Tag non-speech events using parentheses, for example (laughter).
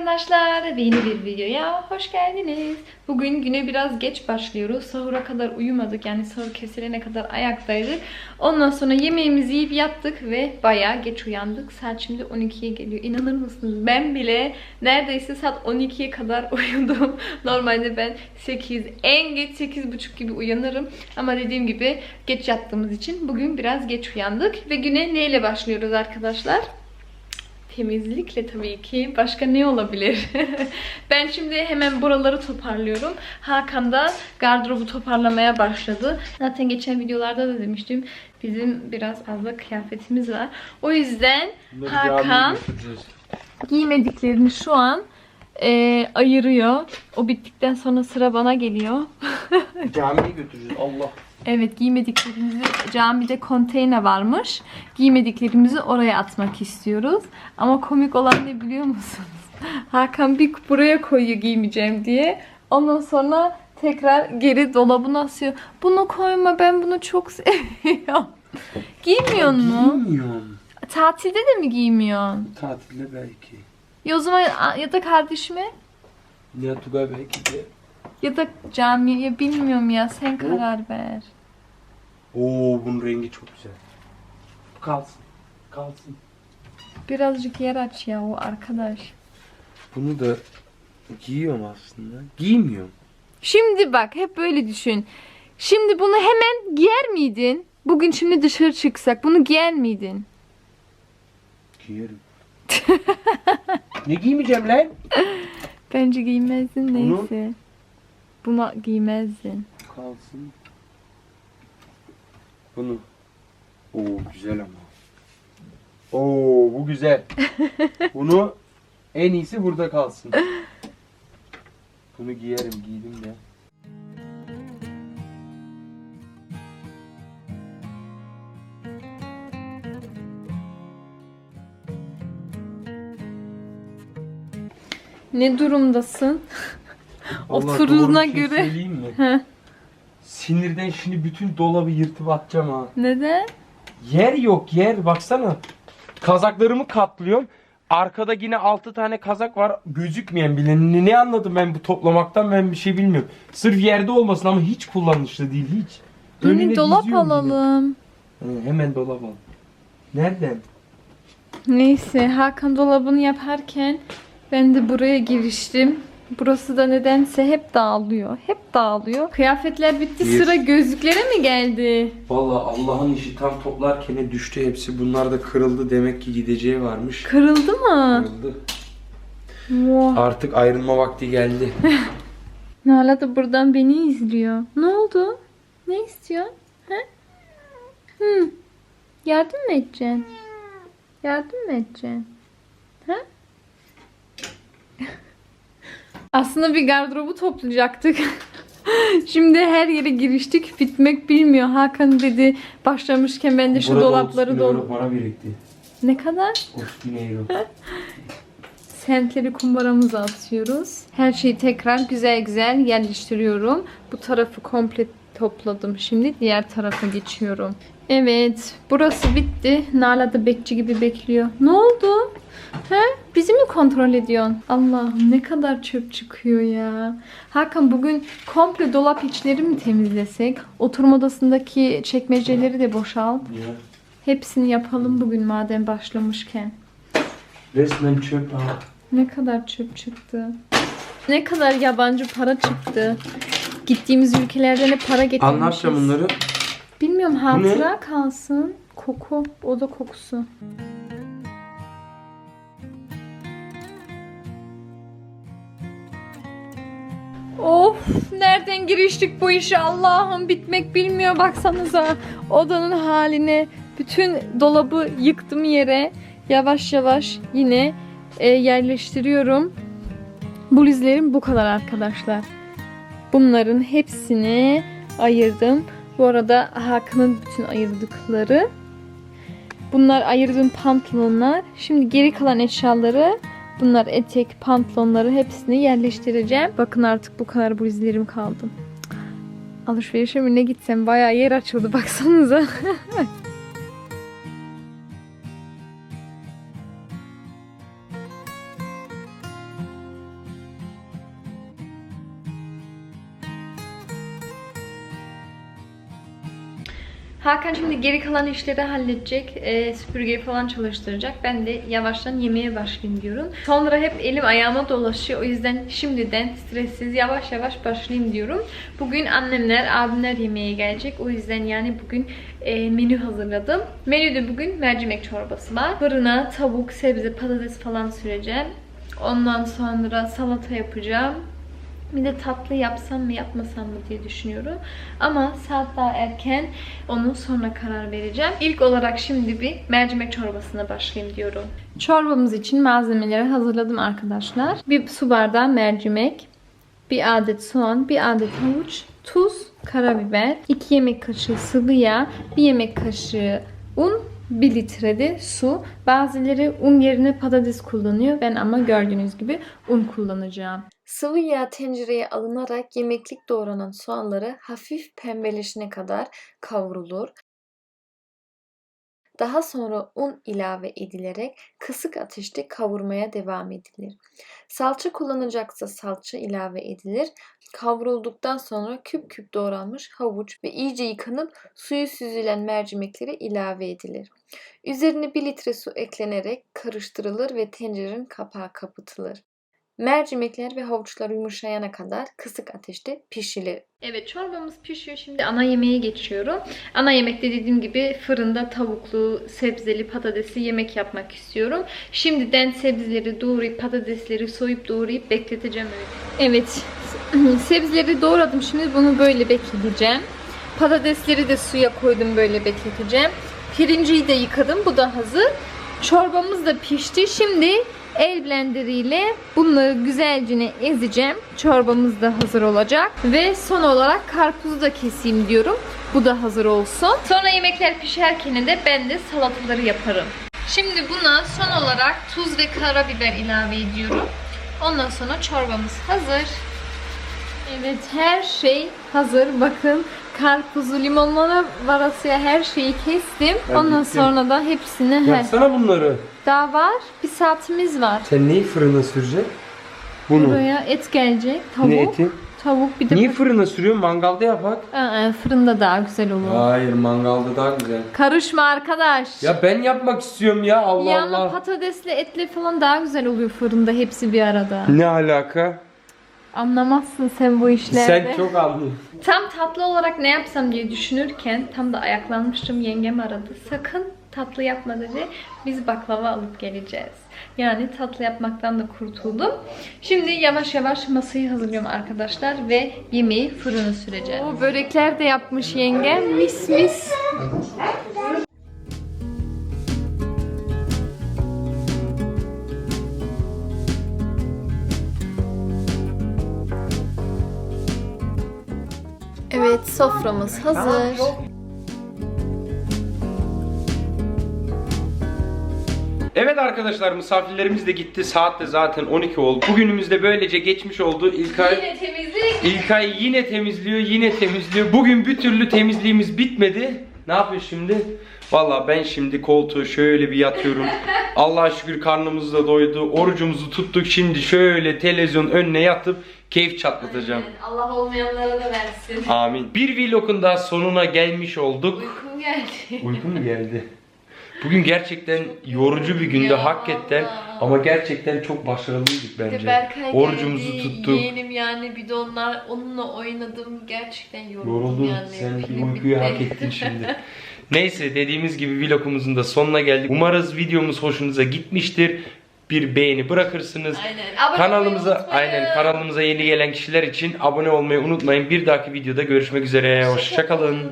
arkadaşlar ve yeni bir videoya hoş geldiniz. Bugün güne biraz geç başlıyoruz. Sahura kadar uyumadık yani sahur kesilene kadar ayaktaydık. Ondan sonra yemeğimizi yiyip yattık ve bayağı geç uyandık. Saat şimdi 12'ye geliyor. İnanır mısınız? Ben bile neredeyse saat 12'ye kadar (laughs) uyudum. Normalde ben 8 en geç 8.30 gibi uyanırım. Ama dediğim gibi geç yattığımız için bugün biraz geç uyandık. Ve güne neyle başlıyoruz arkadaşlar? Temizlikle tabii ki. Başka ne olabilir? (laughs) ben şimdi hemen buraları toparlıyorum. Hakan da gardırobu toparlamaya başladı. Zaten geçen videolarda da demiştim. Bizim biraz fazla kıyafetimiz var. O yüzden Hakan giymediklerini şu an e, ayırıyor. O bittikten sonra sıra bana geliyor. (laughs) Camiye götüreceğiz Allah. Evet giymediklerimizi camide konteyner varmış. Giymediklerimizi oraya atmak istiyoruz. Ama komik olan ne biliyor musunuz? (laughs) Hakan bir buraya koyuyor giymeyeceğim diye. Ondan sonra tekrar geri dolabına asıyor. Bunu koyma ben bunu çok (laughs) seviyorum. Giymiyor mu? Giymiyorum. Tatilde de mi giymiyorsun? Tatilde belki. Ya o zaman ya da kardeşime Ya Tugay belki de. Ya da camiye ya bilmiyorum ya sen karar ver. Oo bunun rengi çok güzel. Bu kalsın. Kalsın. Birazcık yer aç ya o arkadaş. Bunu da giyiyorum aslında. Giymiyorum. Şimdi bak hep böyle düşün. Şimdi bunu hemen giyer miydin? Bugün şimdi dışarı çıksak bunu giyer miydin? Giyerim. (laughs) ne giymeyeceğim lan? Bence giymezdin Bunu- neyse. Buna giymezdin. Kalsın. Bunu. Oo güzel ama. Oo bu güzel. (laughs) Bunu en iyisi burada kalsın. Bunu giyerim giydim ya. Ne durumdasın? Oturduğuna şey göre- söyleyeyim mi? Sinirden şimdi bütün dolabı yırtıp atacağım ha. Neden? Yer yok yer baksana. Kazaklarımı katlıyorum. Arkada yine 6 tane kazak var gözükmeyen bile. Ne, ne anladım ben bu toplamaktan ben bir şey bilmiyorum. Sırf yerde olmasın ama hiç kullanışlı değil hiç. Önüne Yeni dolap yine. alalım. He, hemen dolap al. Nereden? Neyse Hakan dolabını yaparken ben de buraya giriştim. Burası da nedense hep dağılıyor. Hep dağılıyor. Kıyafetler bitti. Bir. Sıra gözlüklere mi geldi? Vallahi Allah'ın işi tam toplarken düştü hepsi. Bunlar da kırıldı demek ki gideceği varmış. Kırıldı mı? Kırıldı. Wow. Artık ayrılma vakti geldi. (laughs) Nala da buradan beni izliyor. Ne oldu? Ne istiyorsun? He? Hı. Yardım mı edeceksin? Yardım mı edeceksin? He? Aslında bir gardırobu toplayacaktık. (laughs) Şimdi her yere giriştik. Bitmek bilmiyor. Hakan dedi başlamışken ben de şu Burada dolapları 30 bin euro dolu. para birikti. Ne kadar? 30 bin euro. (laughs) Sentleri kumbaramıza atıyoruz. Her şeyi tekrar güzel güzel yerleştiriyorum. Bu tarafı komple topladım. Şimdi diğer tarafa geçiyorum. Evet. Burası bitti. Nala da bekçi gibi bekliyor. Ne oldu? He? Bizi mi kontrol ediyorsun? Allah'ım ne kadar çöp çıkıyor ya. Hakan bugün komple dolap içleri mi temizlesek? Oturma odasındaki çekmeceleri de boşalt. Ya. Hepsini yapalım bugün madem başlamışken. Resmen çöp ha. Ne kadar çöp çıktı. Ne kadar yabancı para çıktı. Gittiğimiz ülkelerden hep para getirmişiz. Anlatacağım bunları. Bilmiyorum hatıra kalsın. Koku. Oda kokusu. Of nereden giriştik bu işe Allah'ım? Bitmek bilmiyor baksanıza. Odanın haline bütün dolabı yıktım yere. Yavaş yavaş yine e, yerleştiriyorum. Bluzlerim bu kadar arkadaşlar. Bunların hepsini ayırdım. Bu arada Hakan'ın bütün ayırdıkları. Bunlar ayırdığım pantolonlar. Şimdi geri kalan eşyaları Bunlar etek, pantolonları hepsini yerleştireceğim. Bakın artık bu kadar bluzlerim kaldı. Alışverişe mi ne gitsem bayağı yer açıldı baksanıza. (laughs) Hakan şimdi geri kalan işleri halledecek. E, süpürgeyi falan çalıştıracak. Ben de yavaştan yemeğe başlayayım diyorum. Sonra hep elim ayağıma dolaşıyor. O yüzden şimdiden stressiz yavaş yavaş başlayayım diyorum. Bugün annemler, abimler yemeğe gelecek. O yüzden yani bugün e, menü hazırladım. Menüde bugün mercimek çorbası var. Fırına tavuk, sebze, patates falan süreceğim. Ondan sonra salata yapacağım. Bir de tatlı yapsam mı yapmasam mı diye düşünüyorum. Ama saat daha erken. Onu sonra karar vereceğim. İlk olarak şimdi bir mercimek çorbasına başlayayım diyorum. Çorbamız için malzemeleri hazırladım arkadaşlar. Bir su bardağı mercimek, bir adet soğan, bir adet havuç, tuz, karabiber, 2 yemek kaşığı sıvı yağ, 1 yemek kaşığı un, 1 litre de su. Bazıları un yerine patates kullanıyor. Ben ama gördüğünüz gibi un kullanacağım. Sıvı yağ tencereye alınarak yemeklik doğranan soğanları hafif pembeleşene kadar kavrulur. Daha sonra un ilave edilerek kısık ateşte kavurmaya devam edilir. Salça kullanacaksa salça ilave edilir. Kavrulduktan sonra küp küp doğranmış havuç ve iyice yıkanıp suyu süzülen mercimekleri ilave edilir. Üzerine 1 litre su eklenerek karıştırılır ve tencerenin kapağı kapatılır. Mercimekler ve havuçlar yumuşayana kadar kısık ateşte pişirilir. Evet çorbamız pişiyor. Şimdi ana yemeğe geçiyorum. Ana yemekte dediğim gibi fırında tavuklu, sebzeli, patatesli yemek yapmak istiyorum. Şimdiden sebzeleri doğrayıp patatesleri soyup doğrayıp bekleteceğim öyle. Evet (clears throat) sebzeleri doğradım. Şimdi bunu böyle bekleteceğim. Patatesleri de suya koydum böyle bekleteceğim. Pirinciyi de yıkadım. Bu da hazır. Çorbamız da pişti. Şimdi el blenderiyle bunları güzelce ezeceğim. Çorbamız da hazır olacak. Ve son olarak karpuzu da keseyim diyorum. Bu da hazır olsun. Sonra yemekler pişerken de ben de salataları yaparım. Şimdi buna son olarak tuz ve karabiber ilave ediyorum. Ondan sonra çorbamız hazır. Evet her şey hazır. Bakın karpuzu, limonları varasıya her şeyi kestim. Ben Ondan bittim. sonra da hepsini he, Yapsana bunları. daha var. Bir saatimiz var. Sen neyi fırına süreceksin? Bunu. Buraya et gelecek. Tavuk. Ne eti? Tavuk bir de Niye fırına sürüyorsun? Mangalda yapak. Aa, fırında daha güzel olur. Hayır mangalda daha güzel. Karışma arkadaş. Ya ben yapmak istiyorum ya Allah Ya ama Allah. patatesli etli falan daha güzel oluyor fırında hepsi bir arada. Ne alaka? Anlamazsın sen bu işlerde. Sen çok anlıyorsun. Tam tatlı olarak ne yapsam diye düşünürken tam da ayaklanmıştım yengem aradı. Sakın tatlı yapma dedi. Biz baklava alıp geleceğiz. Yani tatlı yapmaktan da kurtuldum. Şimdi yavaş yavaş masayı hazırlıyorum arkadaşlar ve yemeği fırına süreceğim. O börekler de yapmış yengem. Mis mis. Soframız hazır. Evet arkadaşlar misafirlerimiz de gitti. Saat de zaten 12 oldu. Bugünümüz de böylece geçmiş oldu. İlkay Yine temizlik. İlkay yine temizliyor, yine temizliyor. Bugün bir türlü temizliğimiz bitmedi. Ne yapıyor şimdi? Valla ben şimdi koltuğu şöyle bir yatıyorum. (laughs) Allah'a şükür karnımız da doydu. Orucumuzu tuttuk. Şimdi şöyle televizyon önüne yatıp keyif çatlatacağım. Allah olmayanlara da versin. Amin. Bir vlogun daha sonuna gelmiş olduk. Uykum geldi. Uykun mu geldi? Bugün gerçekten yorucu bir gündü Ya hakikaten Allah. ama gerçekten çok başarılıydık bence. Berkay Orucumuzu geldi, tuttuk. Yeğenim yani bidonlar onunla oynadım. Gerçekten yoruldum Yoruldun. yani. Sen Pilim uykuyu hak ettin (laughs) şimdi. Neyse dediğimiz gibi vlogumuzun da sonuna geldik. Umarız videomuz hoşunuza gitmiştir. Bir beğeni bırakırsınız. Aynen. Abone Kanalımıza aynen kanalımıza yeni gelen kişiler için abone olmayı unutmayın. Bir dahaki videoda görüşmek üzere. Hoşçakalın.